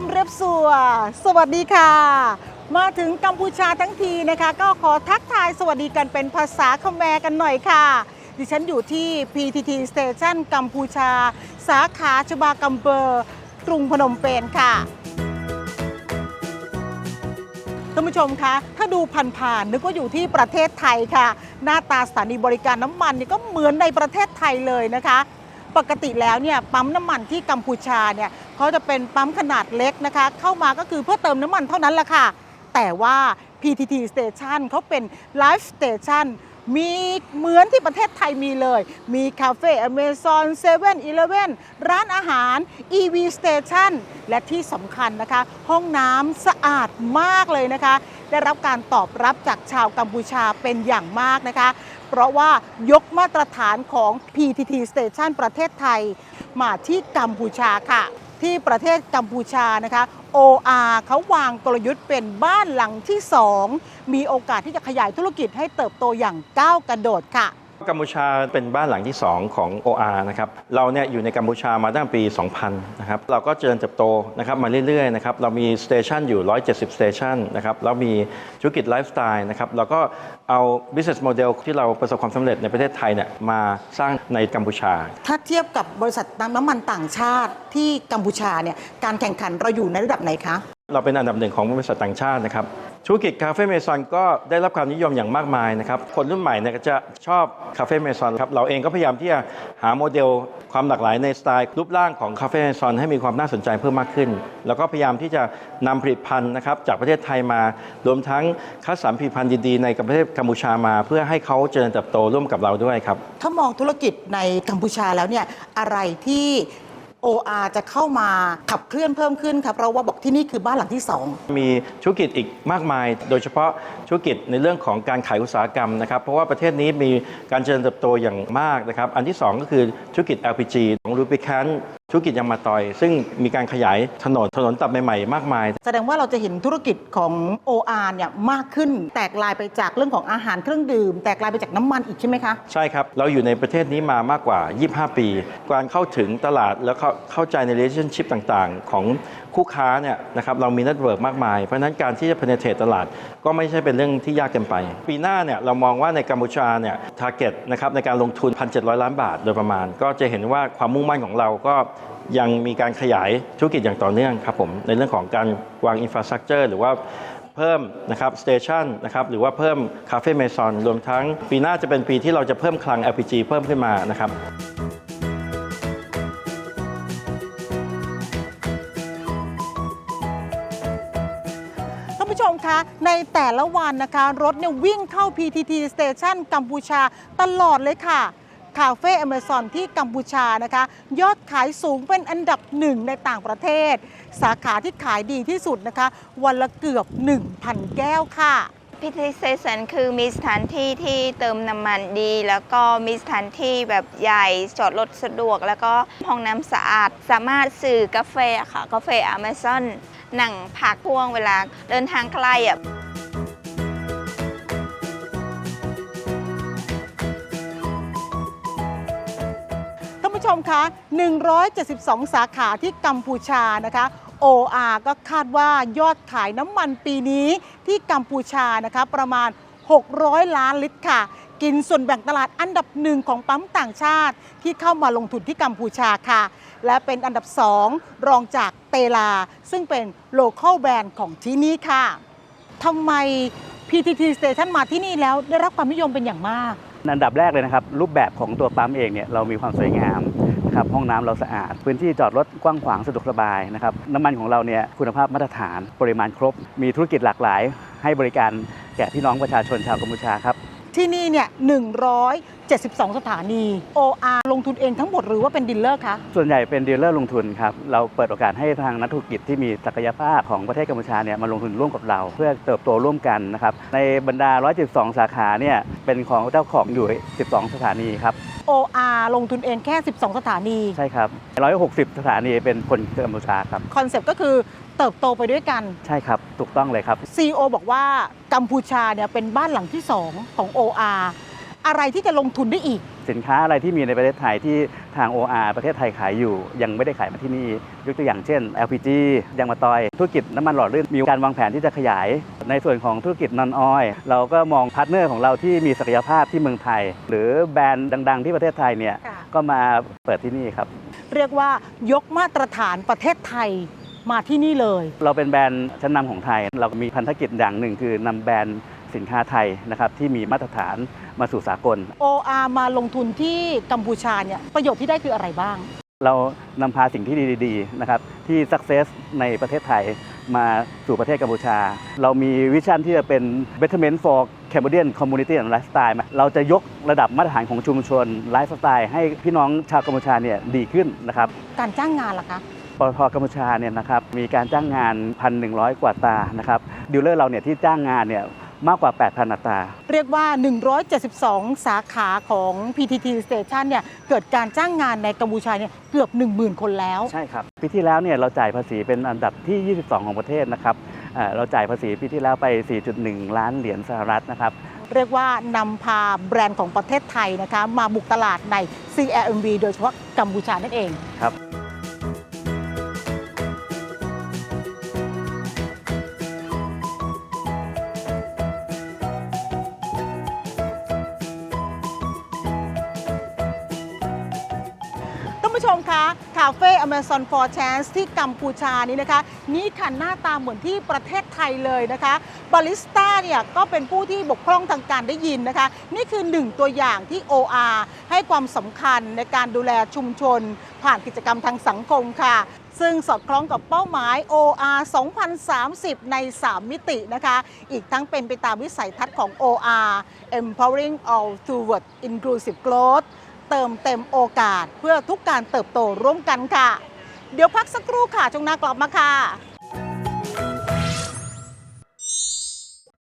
มเรียบสัว สวัสดีค่ะ มาถึงกัมพูชาทั้งทีนะคะ ก็ขอทักทายสวัสดีกันเป็นภาษาคแมรกันหน่อยค่ะ ดิฉันอยู่ที่ PTT Station กัมพูชา สาขาชบากัมเบอร์กรุงพนมเปญค่ะท่านผู้ชมคะถ้าดูผ่านๆนึกว่าอยู่ที่ประเทศไทยค่ะ หน้าตาสถานีบริการน้ำมันนี่ก็เหมือนในประเทศไทยเลยนะคะ ปกติแล้วเนี่ยปั๊มน้ำมันที่กัมพูชาเนี่ยเขาจะเป็นปั๊มขนาดเล็กนะคะ เข้ามาก็คือเพื่อเติมน้ำมันเท่านั้นแหละค่ะ แต่ว่า PTT Station เขาเป็น Live Station มีเหมือนที่ประเทศไทยมีเลย มีคาเฟ่อเมซอนเซเว่นอีเลฟเว่นร้านอาหาร EV Station และที่สำคัญนะคะ ห้องน้ำสะอาดมากเลยนะคะ ได้รับการตอบรับจากชาวกัมพูชาเป็นอย่างมากนะคะ เพราะว่ายกมาตรฐานของ PTT Station ประเทศไทย มาที่กัมพูชาค่ะ ที่ประเทศกัมพูชานะคะ OR เขาวางกลยุทธ์เป็นบ้านหลังที่ 2 มีโอกาสที่จะขยายธุรกิจให้เติบโตอย่างก้าวกระโดดค่ะ กัมพูชาเป็นบ้านหลังที่ 2 ของ OR นะครับเราเนี่ยอยู่ในกัมพูชามาตั้งปี 2000 นะครับเราก็เจริญเติบโตนะครับมาเรื่อยๆนะครับเรามีสเตชันอยู่ 170 สเตชันนะครับแล้วมีธุรกิจไลฟ์สไตล์นะครับเราก็เอา business model ที่เราประสบความสำเร็จในประเทศไทยเนี่ยมาสร้างในกัมพูชา ถ้าเทียบกับบริษัทน้ำมันต่างชาติที่กัมพูชาเนี่ยการแข่งขันเราอยู่ในระดับไหนคะ เราเป็นอันดับหนึ่งของบริษัทต่างชาตินะครับธุรกิจคาเฟ่เมซอนก็ได้รับความนิยมอย่างมากมายนะครับคนรุ่นใหม่เนี่ยก็จะชอบคาเฟ่เมซอนครับเราเองก็พยายามที่จะหาโมเดลความหลากหลายในสไตล์รูปร่างของคาเฟ่เมซอนให้มีความน่าสนใจเพิ่มมากขึ้น แล้วก็พยายามที่จะนำผลิตภัณฑ์นะครับจากประเทศไทยมารวมทั้งคัดสรรผลิตภัณฑ์ดีๆในประเทศกัมพูชามา เพื่อให้เขาเจริญเติบโตร่วมกับเราด้วยครับถ้ามองธุรกิจในกัมพูชาแล้วเนี่ยอะไรที่ OR จะเข้ามาขับเคลื่อนเพิ่มขึ้นครับเพราะว่าบอกที่นี่คือบ้านหลังที่สองมีธุรกิจอีกมากมาย โดยเฉพาะธุรกิจในเรื่องของการขายอุตสาหกรรมนะครับ เพราะว่าประเทศนี้มีการเจริญเติบโตอย่างมากนะครับ อันที่ 2 ก็คือธุรกิจ LPG ของรูปิคัน ธุรกิจยางมาตอย ซึ่งมีการขยายถนนถนนตัดใหม่ๆ มากมาย แสดงว่าเราจะเห็นธุรกิจของ OR เนี่ยมากขึ้นแตกลายไปจากเรื่องของอาหารเครื่องดื่ม แตกลายไปจากน้ำมันอีกใช่ไหมคะ ใช่ครับ เราอยู่ในประเทศนี้มามากกว่า 25 ปี การเข้าถึงตลาดแล้วเข้าเข้าใจใน relationship ต่างๆ ของคู่ค้าเนี่ยนะครับเรามีเน็ตเวิร์กมากมาย เพราะฉะนั้นการที่จะ penetrate ตลาด ก็ไม่ใช่เป็นเรื่องที่ยากเกินไป ปีหน้าเนี่ยเรามองว่าในกัมพูชาเนี่ย target นะครับในการลงทุน 1,700 ล้านบาทโดยประมาณ ก็จะเห็นว่าความมุ่งมั่นของเราก็ยังมีการขยายธุรกิจอย่างต่อเนื่องครับผมในเรื่องของการวาง infrastructure หรือว่าเพิ่มนะครับสเตชันนะครับหรือว่าเพิ่มคาเฟ่เมซอนรวมทั้งปีหน้าจะเป็นปีที่เราจะเพิ่มคลัง LPG เพิ่มขึ้นมานะครับ ผู้ชมคะ ในแต่ละวันนะคะ รถเนี่ยวิ่งเข้า PTT Station กัมพูชาตลอดเลยค่ะคาเฟ่อเมซอนที่กัมพูชานะคะ ยอดขายสูงเป็นอันดับหนึ่งในต่างประเทศ สาขาที่ขายดีที่สุดนะคะ วันละเกือบ 1,000 แก้วค่ะพิธีเซชันคือมีสถานที่ที่เติมน้ำมันดี แล้วก็มีสถานที่แบบใหญ่จอดรถสะดวก แล้วก็ห้องน้ำสะอาด สามารถซื้อกาแฟค่ะ กาแฟอเมซอน หนังพักพวงเวลาเดินทางไกลอะท่านผู้ชมคะ 172 สาขาที่กัมพูชานะคะ OR ก็คาดว่ายอดขายน้ำมันปีนี้ที่กัมพูชานะคะประมาณ 600 ล้านลิตรค่ะ กินส่วนแบ่งตลาดอันดับหนึ่งของปั๊มต่างชาติ ที่เข้ามาลงทุนที่กัมพูชาค่ะ และเป็นอันดับ2รองจากเตลา ซึ่งเป็นโลเคอลแบรนด์ของที่นี่ค่ะทำไม PTT Station มาที่นี่แล้วได้รับความนิยมเป็นอย่างมาก อันดับแรกเลยนะครับ รูปแบบของตัวปั๊มเองเนี่ยเรามีความสวยงามนะครับห้องน้ำเราสะอาด พื้นที่จอดรถกว้างขวางสะดวกสบายนะครับน้ำมันของเราเนี่ยคุณภาพมาตรฐานปริมาณครบ มีธุรกิจหลากหลาย ให้บริการแก่พี่น้องประชาชนชาวกัมพูชาครับ ที่นี่เนี่ย172 สถานี OR ลงทุนเองทั้งหมดหรือว่าเป็นดีลเลอร์คะ ส่วนใหญ่เป็นดีลเลอร์ลงทุนครับ เราเปิดโอกาสให้ทางนักธุรกิจที่มีศักยภาพของประเทศกัมพูชาเนี่ยมาลงทุนร่วมกับเรา เพื่อเติบโตร่วมกันนะครับ ในบรรดา 172 สาขาเนี่ยเป็นของเจ้าของอยู่ 12 สถานีครับ OR ลงทุนเองแค่ 12 สถานี ใช่ครับ 160 สถานีเป็นคนกัมพูชาครับ คอนเซปต์ก็คือเติบโตไปด้วยกัน ใช่ครับ ถูกต้องเลยครับ CEO บอกว่ากัมพูชาเนี่ยเป็นบ้านหลังที่ 2 ของ OR อะไรที่จะลงทุนได้อีก สินค้าอะไรที่มีในประเทศไทยที่ทาง OR ประเทศไทยขายอยู่ ยังไม่ได้ขายมาที่นี่ ยกตัวอย่างเช่น LPG ยางมะตอย ธุรกิจน้ำมันหล่อลื่นมีการวางแผนที่จะขยาย ในส่วนของธุรกิจนอนออยเราก็มองพาร์ทเนอร์ของเราที่มีศักยภาพที่เมืองไทย หรือแบรนด์ดัง ๆ ที่ประเทศไทยเนี่ยค่ะก็มาเปิดที่นี่ครับ เรียกว่ายกมาตรฐานประเทศไทยมาที่นี่เลย เราเป็นแบรนด์ชั้นนำของไทย เรามีพันธกิจอย่างหนึ่งคือนำแบรนด์ สินค้าไทยนะครับที่มีมาตรฐานมาสู่สากล OR มาลงทุนที่กัมพูชาเนี่ยประโยชน์ที่ได้คืออะไรบ้าง เรานำพาสิ่งที่ดีๆนะครับที่ success ในประเทศไทยมาสู่ประเทศกัมพูชา เรามีวิชั่นที่จะเป็น betterment for Cambodian community and lifestyle เราจะยกระดับมาตรฐานของชุมชนไลฟ์สไตล์ให้พี่น้องชาวกัมพูชาเนี่ยดีขึ้นนะครับการจ้างงานล่ะคะปตทกัมพูชาเนี่ยนะครับมีการจ้างงาน 1,100 กว่าตานะครับดีลเลอร์เราเนี่ยที่จ้างงานเนี่ย มากกว่า 8,000 อัตรา เรียกว่า 172 สาขาของ PTT Station เนี่ยเกิดการจ้างงานในกัมพูชาเนี่ยเกือบ 10,000 คนแล้ว ใช่ครับ ปีที่แล้วเนี่ยเราจ่ายภาษีเป็นอันดับที่ 22 ของประเทศนะครับเอ่อเราจ่ายภาษีปีที่แล้วไป 4.1 ล้านเหรียญสหรัฐนะครับเรียกว่านำพาแบรนด์ของประเทศไทยนะคะมาบุกตลาดใน CLMV โดยเฉพาะกัมพูชานั่นเองครับานผู้ชมคะคาเฟ่ Amazon for Chance ที่กัมพูชานี้นะคะ นี่ค่ะหน้าตาเหมือนที่ประเทศไทยเลยนะคะบาริสต้าเนี่ยก็เป็นผู้ที่บกพร่องทางการได้ยินนะคะ นี่คือหนึ่งตัวอย่างที่ OR ให้ความสำคัญในการดูแลชุมชน ผ่านกิจกรรมทางสังคมค่ะซึ่งสอดคล้องกับเป้าหมาย OR 2030 ใน 3 มิตินะคะ อีกทั้งเป็นไปตามวิสัยทัศน์ของ OR empowering all toward inclusive growth เติมเต็มโอกาสเพื่อทุกการเติบโตร่วมกันค่ะ เดี๋ยวพักสักครู่ค่ะจงหน้ากลับมาค่ะ